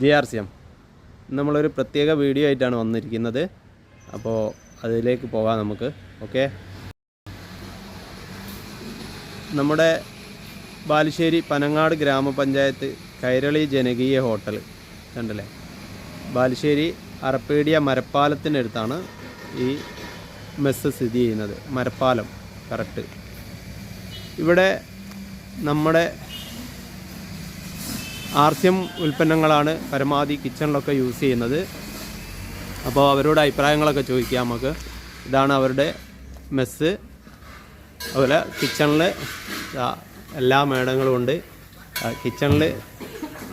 G R C M നമ്മളൊരു പ്രത്യേക video ആയിട്ടാണ് വന്നിരിക്കുന്നത്. അപ്പോൾ അതിലേക്ക് പോകാം നമുക്ക്. ഓക്കെ നമ്മുടെ ബാലുശ്ശേരി പനങ്ങാട് ഗ്രാമപഞ്ചായത്ത് കൈരളി ജനകീയ ഹോട്ടൽ. കണ്ടല്ലേ? ബാലുശ്ശേരി അറപ്പേടിയ മരപ്പാലത്തിനടുത്താണ് ഈ മെസ്സ് സ്ഥിതി ചെയ്യുന്നത്. മരപ്പാലം. കറക്റ്റ്. ഇവിടെ നമ്മുടെ ആർ സി എം ഉൽപ്പന്നങ്ങളാണ് പരമാവധി കിച്ചണിലൊക്കെ യൂസ് ചെയ്യുന്നത്. അപ്പോൾ അവരോട് അഭിപ്രായങ്ങളൊക്കെ ചോദിക്കാം നമുക്ക്. ഇതാണ് അവരുടെ മെസ്സ്. അതുപോലെ കിച്ചണിൽ എല്ലാ മേടങ്ങളും ഉണ്ട്. കിച്ചണിൽ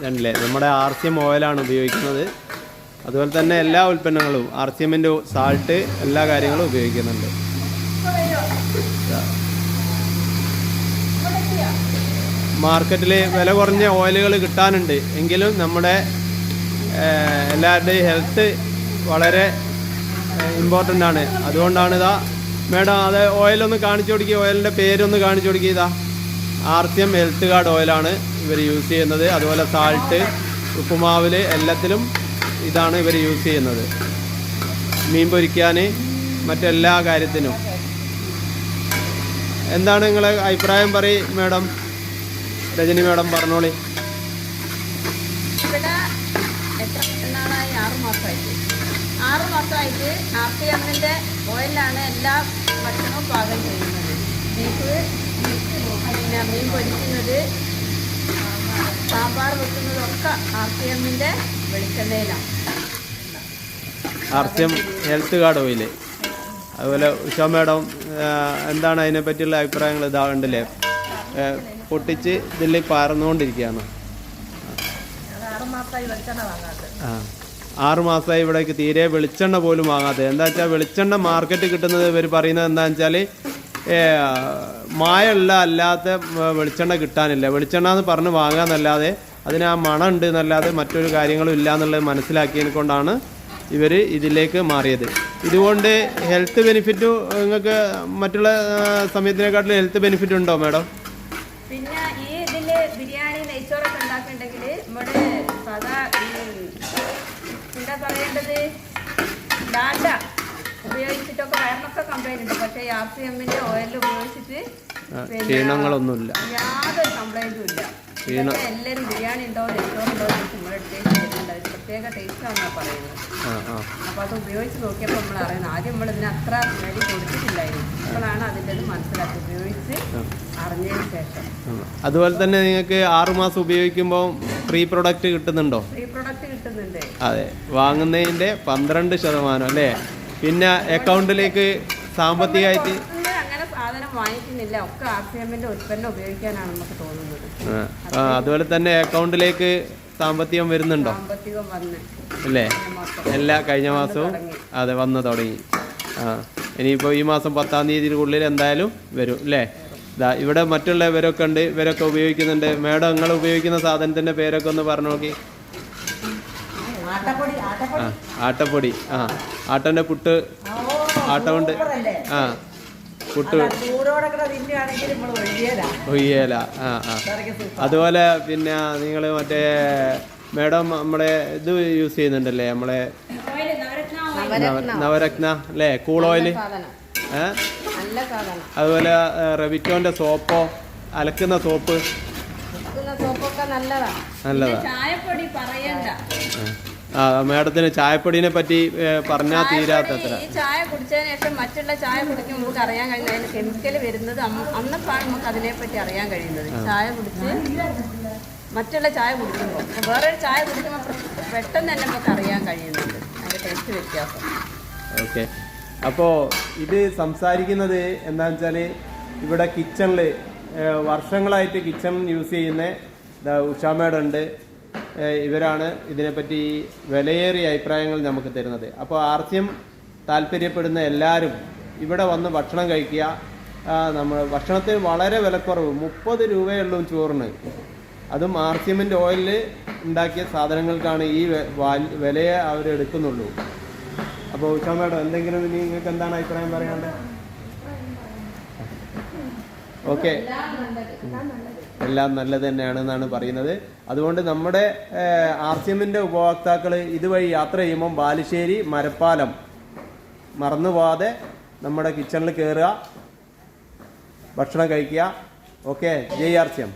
രണ്ടില്ലേ നമ്മുടെ ആർ സി എം ഓയിലാണ് ഉപയോഗിക്കുന്നത്. അതുപോലെ തന്നെ എല്ലാ ഉൽപ്പന്നങ്ങളും ആർ സി എമ്മിന്റെ സാൾട്ട് എല്ലാ കാര്യങ്ങളും ഉപയോഗിക്കുന്നുണ്ട്. മാർക്കറ്റിൽ വില കുറഞ്ഞ ഓയിലുകൾ കിട്ടാനുണ്ട്. എങ്കിലും നമ്മുടെ എല്ലാവരുടെയും ഹെൽത്ത് വളരെ ഇമ്പോർട്ടന്റ് ആണ്. അതുകൊണ്ടാണ് ഇതാ മേഡം അത് ഓയിലൊന്ന് കാണിച്ചു കൊടുക്കുക ഓയിലിന്റെ പേരൊന്ന് കാണിച്ചു കൊടുക്കുക ഇതാ. R C M health card ഓയിലാണ് ഇവർ യൂസ് ചെയ്യുന്നത്. അതുപോലെ സാൾട്ട് ഉപ്പുമാവിൽ എല്ലാത്തിലും ഇതാണ് ഇവർ യൂസ് ചെയ്യുന്നത്. മീൻ പൊരിക്കാൻ മറ്റെല്ലാ കാര്യത്തിനും. എന്താണ് നിങ്ങളെ അഭിപ്രായം പറയും മേഡം? രജനി മാഡം പറഞ്ഞോളി. ഇവിടെ എത്ര നാളായി ആറ് മാസമായിട്ട്. ആറ് മാസമായിട്ട് ആർ പി ഓയിലാണ് എല്ലാ ഭക്ഷണവും പാകം ചെയ്യുന്നത്. ബീഫ് പിന്നെ മീൻ പൊരിക്കുന്നത് സാമ്പാർ വെക്കുന്നതൊക്കെ ആർത്തി അമ്മിന്റെ വെളിച്ചെണ്ണയിലാണ്. Health card oil. അതുപോലെ ഉഷ മാഡം എന്താണ് അതിനെ പറ്റിയുള്ള അഭിപ്രായങ്ങൾ ഇതാ ഉണ്ടല്ലേ പൊട്ടിച്ച് ഇതിൽ പാർന്നുകൊണ്ടിരിക്കുകയാണ്. ആ ആറ് മാസമായി ഇവിടേക്ക് തീരെ വെളിച്ചെണ്ണ പോലും വാങ്ങാത്തത്. എന്താ വെച്ചാൽ വെളിച്ചെണ്ണ മാർക്കറ്റ് കിട്ടുന്നത് ഇവർ പറയുന്നത് എന്താണെന്ന് വെച്ചാൽ മായുള്ള അല്ലാത്ത വെളിച്ചെണ്ണ കിട്ടാനില്ല. വെളിച്ചെണ്ണ എന്ന് പറഞ്ഞ് വാങ്ങാന്നല്ലാതെ അതിന് ആ മണം ഉണ്ട് എന്നല്ലാതെ മറ്റൊരു കാര്യങ്ങളും ഇല്ല എന്നുള്ളത് മനസ്സിലാക്കിയത് കൊണ്ടാണ് ഇവർ ഇതിലേക്ക് മാറിയത്. ഇതുകൊണ്ട് ഹെൽത്ത് ബെനിഫിറ്റ് നിങ്ങൾക്ക് മറ്റുള്ള സമയത്തിനെക്കാട്ടിലും ഹെൽത്ത് ബെനിഫിറ്റ് ഉണ്ടോ മാഡം? പിന്നെ ഈ ഇതിൽ ബിരിയാണി നെയ്ച്ചോറൊക്കെ ഉണ്ടാക്കുന്നുണ്ടെങ്കിൽ ഇവിടെ സാധാ എന്താ പറയേണ്ടത്? ഡാറ്റ ഉപയോഗിച്ചിട്ടൊക്കെ വയറിനൊക്കെ കംപ്ലൈന്റ് ഉണ്ട്. പക്ഷേ ആർ സി എമ്മിന്റെ ഓയിൽ ഉപയോഗിച്ചിട്ട് ക്ഷീണങ്ങളൊന്നുമില്ല. യാതൊരു കംപ്ലൈന്റും ഇല്ല. ക്ഷീണം. ഇതൊക്കെ എല്ലാവരും ബിരിയാണി ഉണ്ടോ നെയ്ച്ചോറുണ്ടോ എന്ന് നമ്മുടെ ടേസ്റ്റ് വരുന്നുണ്ട് അത് പ്രത്യേക ടേസ്റ്റാണെന്നാണ് പറയുന്നത്. ആ ആ. അപ്പോൾ അത് ഉപയോഗിച്ച് നോക്കിയപ്പോൾ നമ്മൾ അറിയുന്നത്. ആദ്യം നമ്മൾ ഇതിന് അത്ര വില കൊടുത്തിട്ടില്ലായിരുന്നു. അപ്പോഴാണ് അതിന്റെ ഇത് മനസ്സിലാക്കി ഉപയോഗിച്ച് അറിഞ്ഞതിന് ശേഷം. ഉം. അതുപോലെ തന്നെ നിങ്ങൾക്ക് ആറുമാസം ഉപയോഗിക്കുമ്പോൾ ഫ്രീ പ്രൊഡക്റ്റ് കിട്ടുന്നുണ്ടോ? ഈ പ്രൊഡക്റ്റ് കിട്ടുന്നുണ്ട്. അതെ. വാങ്ങുന്നതിന്റെ പന്ത്രണ്ട് ശതമാനം അല്ലേ? പിന്നെ അക്കൗണ്ടിലേക്ക് സാമ്പത്തികമായിട്ട് വാങ്ങിക്കുന്നില്ല. ഒക്കെ ആർ സി ഉൽപ്പന്നം ഉപയോഗിക്കാനാണ് നമുക്ക് തോന്നുന്നത്. ആ, അതുപോലെ തന്നെ അക്കൗണ്ടിലേക്ക് സാമ്പത്തികം വരുന്നുണ്ടോ? സാമ്പത്തികം വന്ന്. അല്ലേ എല്ലാ കഴിഞ്ഞ മാസവും അതെ വന്ന് തുടങ്ങി. ആ ഇനിയിപ്പോൾ ഈ മാസം പത്താം തീയതിക്കുള്ളിൽ എന്തായാലും വരും അല്ലേ ഇതാ ഇവിടെ മറ്റുള്ള ഇവരൊക്കെ ഉണ്ട് ഇവരൊക്കെ ഉപയോഗിക്കുന്നുണ്ട്. മേഡം നിങ്ങൾ ഉപയോഗിക്കുന്ന സാധനത്തിന്റെ പേരൊക്കെ ഒന്ന് പറഞ്ഞു നോക്കി. ആ ആട്ടപ്പൊടി ആ ആട്ടന്റെ പുട്ട് ആട്ടമുണ്ട്. ആ പുട്ട് ഒയ്യേല ആ ആ. അതുപോലെ പിന്നെ നിങ്ങൾ മറ്റേ മേഡം നമ്മളെ ഇത് യൂസ് ചെയ്യുന്നുണ്ടല്ലേ നമ്മളെ നവ- നവരത്ന അല്ലേ? Cool oil? സാധനം. നല്ല സാധനം. അതുപോലെ റെവിറ്റോന്റെ സോപ്പോ? അലക്കുന്ന സോപ്പ്? നല്ലതാ സോപ്പൊക്കെ നല്ലതാണ് നല്ലതാ. ചായപ്പൊടി പറയണ്ട. മേഡത്തിന് ചായപ്പൊടിനെ പറ്റി പറഞ്ഞാൽ തീരാത്തത്ര. ചായ കുടിച്ചതിന് ശേഷം മറ്റുള്ള ചായ കുടിക്കുമ്പോൾ നമുക്ക് അറിയാൻ കഴിയുന്നത് അതിന് കെമിക്കൽ വരുന്നത് അന്ന് അന്നപ്പാണ് നമുക്ക് അതിനെപ്പറ്റി അറിയാൻ കഴിയുന്നത്. ചായ കുടിച്ച് മറ്റുള്ള ചായ കുടിക്കുമ്പോൾ. വേറൊരു ചായ കുടിക്കുമ്പോൾ പെട്ടെന്ന് തന്നെ നമുക്ക് അറിയാൻ കഴിയുന്നുണ്ട് അതിന്റെ ടേസ്റ്റ് വ്യത്യാസം. ഓക്കെ. അപ്പോൾ ഇത് സംസാരിക്കുന്നത് എന്താണെന്ന് വെച്ചാൽ ഇവിടെ കിച്ചണിൽ വർഷങ്ങളായിട്ട് കിച്ചൺ യൂസ് ചെയ്യുന്ന ദാ ഇവരാണ് ഇതിനെപ്പറ്റി വിലയേറിയ അഭിപ്രായങ്ങൾ നമുക്ക് തരുന്നത്. അപ്പോൾ ആർത്യം താല്പര്യപ്പെടുന്ന എല്ലാവരും ഇവിടെ വന്ന് ഭക്ഷണം കഴിക്കുക. നമ്മൾ ഭക്ഷണത്തിന് വളരെ വിലക്കുറവ് മുപ്പത് രൂപയുള്ളൂ ചോറിന്. അതും ആർസിയമിന്റെ ഓയിലിൽ ഉണ്ടാക്കിയ സാധനങ്ങൾക്കാണ് ഈ വിലയെ അവരെടുക്കുന്നുള്ളൂ അപ്പോൾ ഉഷ മേഡം എന്തെങ്കിലും ഇനി നിങ്ങൾക്ക് എന്താണ് അഭിപ്രായം പറയാനുള്ളത്? ഓക്കെ. എല്ലാം നല്ലത് തന്നെയാണെന്നാണ് പറയുന്നത്. അതുകൊണ്ട് നമ്മുടെ ആർ സി എമ്മിന്റെ ഉപഭോക്താക്കൾ ഇതുവഴി യാത്ര ചെയ്യുമ്പോൾ ബാലുശ്ശേരി മരപ്പാലം. മറന്നു പോവാതെ നമ്മുടെ കിച്ചണിൽ കയറുക ഭക്ഷണം കഴിക്കുക. ഓക്കെ. ജയ് ആർ സി എം.